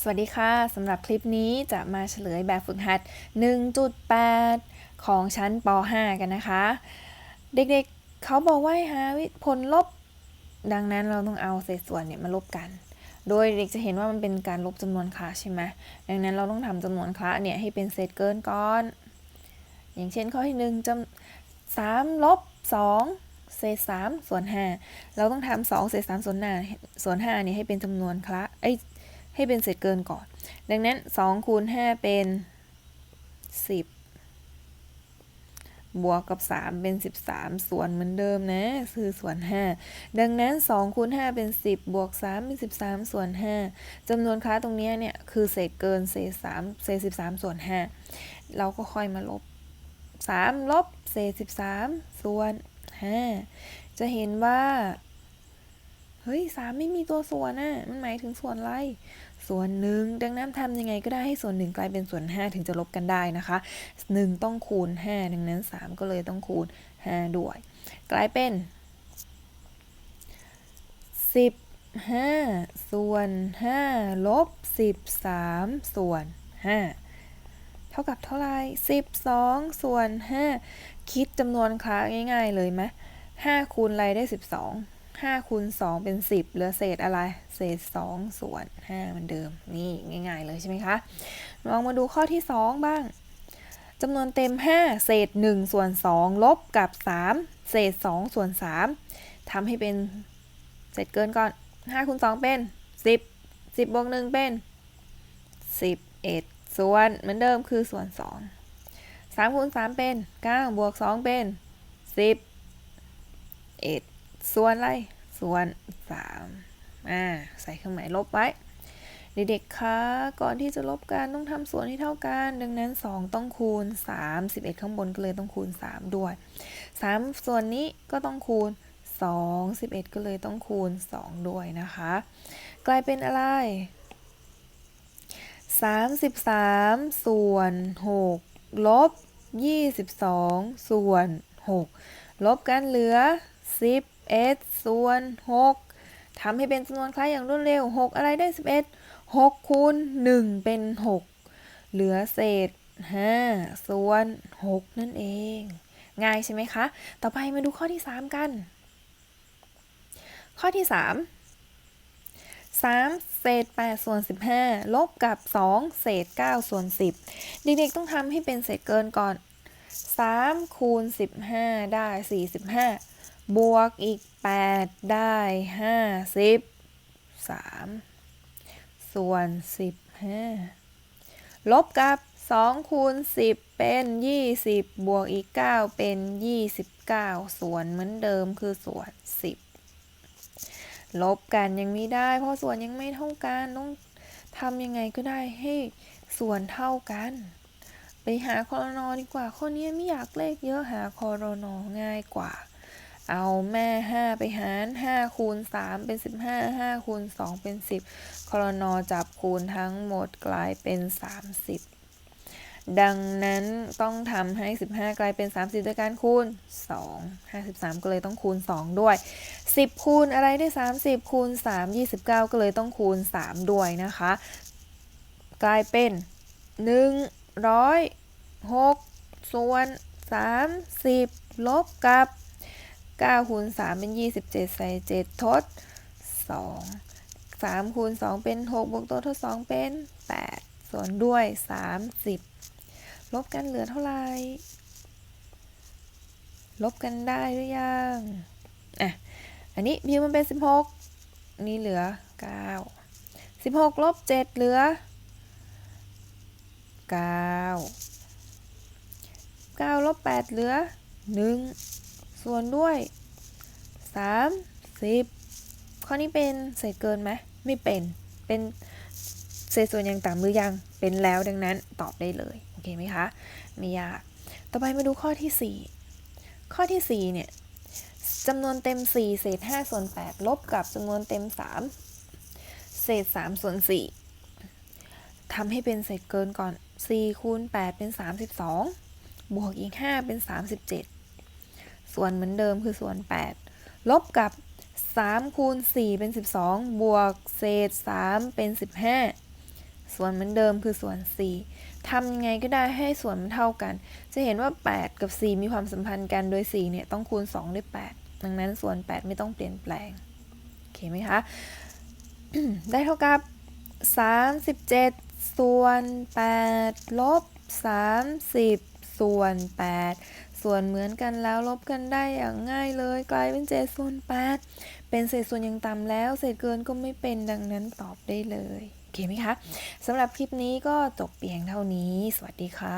สวัสดีค่ะสำหรับคลิปนี้จะมาเฉลยแบบฝึกหัด 1.8 ของชั้นป .5 กันนะคะ เด็กๆเขาบอกว่าหาวิผลลบ ดังนั้นเราต้องเอาเศษส่วนเนี่ยมาลบกัน โดยเด็กจะเห็นว่ามันเป็นการลบจำนวนคละใช่ไหมดังนั้นเราต้องทำจำนวนคละเนี่ยให้เป็นเศษเกินก่อน อย่างเช่นข้อที่หนึ่งจำสามลบสองเศษสามส่วนห้าเราต้องทำสองเศษสามส่วนห้าส่วนห้าเนี่ยให้เป็นจำนวนคละเอ้ย ให้เป็นเศษเกินก่อน ดังนั้น2คูณ5เป็น 10 บวกกับ 3 เป็น 13 ส่วนเหมือนเดิมนะคือส่วน 5 ดังนั้น2คูณ5เป็น 10 บวก 3 เป็น 13 ส่วน 5จำนวนค้าตรงนี้เนี่ย คือเศษเกินเศษ3เศษ 13 ส่วน 5 เราก็ค่อยมาลบ 3 ลบเศษ 13 ส่วน 5 จะเห็นว่า เฮ้ยสามไม่มีตัวส่วนน่ะมันหมายถึงส่วนอะไร ส่วนหนึ่งดังนั้นทำยังไงก็ได้ให้ส่วนหนึ่งกลายเป็นส่วน 5 ถึงจะลบกันได้นะคะ1ต้องคูณ 5 ดังนั้น 3 ก็เลยต้องคูณ 5 ด้วย กลายเป็น 15 ส่วน 5 ลบ 13 ส่วน 5 เท่ากับเท่าไหร่12 ส่วน 5 คิดจำนวนคละง่าย ๆ เลยไหม5คูณอะไรได้ 12 5คูณ2เป็น 10 เหลือเศษอะไร เศษ 2 ส่วน 5 เหมือนเดิม นี่ง่าย ๆ เลยใช่ไหมคะลองมาดูข้อที่ 2 บ้างจำนวนเต็ม 5 เศษ 1 ส่วน 2 ลบกับ 3 เศษ 2 ส่วน 3ทำให้เป็นเศษเกินก่อน 5คูณ2เป็น 10 10บวก1เป็น 11 ส่วนเหมือนเดิมคือส่วน 2 3คูณ3เป็น 9 บวก 2 เป็น 10 1 ส่วนอะไร ส่วน3อ่า ใส่เครื่องหมายลบไว้ เด็กๆ คะ ก่อนที่จะลบกันต้องทำส่วนให้เท่ากัน ดังนั้น 2 ต้องคูณ 3 11 ข้างบนก็เลยต้องคูณ 3 ด้วย 3 ส่วนนี้ก็ต้องคูณ 2 11 ก็เลยต้องคูณ 2 ด้วยนะคะ กลายเป็นอะไร 33 ส่วน 6 ลบ 22 ส่วน 6 ลบกันเหลือ 10 11ส่วน6ทำให้เป็นจำนวนคล้ายอย่างรวดเร็ว 6 อะไรได้ 11 6คูณ1เป็น 6 เหลือเศษ5ส่วน 6 นั่นเอง ง่ายใช่ไหมคะ ต่อไปมาดูข้อที่ 3 กัน ข้อที่ 3 3 เศษ8ส่วน 15 ลบกับ 2 เศษ9ส่วน 10 เด็กๆต้องทำให้เป็นเศษเกินก่อน 3 คูณ 15 ได้ 45 บวกอีก 8 ได้ 53 ส่วน 15 ลบกับ 2 คูณ 10 เป็น 20 บวกอีก 9 เป็น 29 ส่วนเหมือนเดิมคือส่วน 10 ลบกันยังไม่ได้ เพราะส่วนยังไม่เท่ากัน ต้องทำยังไงก็ได้ให้ส่วนเท่ากัน ไปหาคอรนอดีกว่า ข้อนี้ไม่อยากเลขเยอะหาคอรนอง่ายกว่า เอาแม่ 5 ไปหาร 5 คูณ 3 เป็น 15 5 คูณ 2 เป็น 10คอรนอจับคูณทั้งหมดกลายเป็น 30 ดังนั้นต้องทำให้ 15 กลายเป็น 30 ด้วยการคูณ 2 53 ก็เลยต้องคูณ 2 ด้วย 10 คูณอะไรได้ 30 คูณ 3 29 ก็เลยต้องคูณ 3 ด้วยนะคะ กลายเป็น 106ส่วน30 ลบกับ 9คูณ3เป็น 27 ใส่ 7 ทด 2 3คูณ2เป็น 6 บวกตัวทด 2 เป็น 8 ส่วนด้วย 30 ลบกันเหลือเท่าไหร่ ลบกันได้หรือยัง อะ อันนี้พิมพ์มันเป็น 16 นี่เหลือ 9 16 ลบ 7 เหลือ 9 9 ลบ 8 เหลือ 1 ส่วนด้วย 30 ข้อนี้เป็นเศษเกินไหมไม่เป็น เป็นเศษส่วนย่างต่ำหรือยัง เป็นแล้วดังนั้นตอบได้เลย โอเคไหมคะ ไม่ยาก ต่อไปมาดูข้อที่ 4 ข้อที่ 4 เนี่ยจำนวนเต็ม 4 เศษ 5 ส่วน 8 ลบกับจำนวนเต็ม 3 เศษ 3 ส่วน 4ทำให้เป็นเศษเกินก่อน 4 คูณ 8 เป็น 32 บวกอีก 5 เป็น 37 ส่วนเหมือนเดิมคือส่วน 8 ลบกับ 3 คูณ 4 เป็น 12 บวกเศษ 3 เป็น 15 ส่วนเหมือนเดิมคือส่วน 4 ทำยังไงก็ได้ให้ส่วนมันเท่ากัน จะเห็นว่า 8 กับ 4 มีความสัมพันธ์กันโดย 4 เนี่ย ต้องคูณ 2 ด้วย 8 ดังนั้นส่วน 8 ไม่ต้องเปลี่ยนแปลง โอเคไหมคะ ได้เท่ากับ 37 ส่วน 8 ลบ 30 ส่วน 8 ส่วนเหมือนกันแล้วลบกันได้อย่างง่ายเลย กลายเป็นเจส่วนแปดเป็นเศษส่วนยังต่ำแล้ว เศษเกินก็ไม่เป็นดังนั้นตอบได้เลย โอเคไหมคะสำหรับคลิปนี้ก็จบเพียงเท่านี้ สวัสดีค่ะ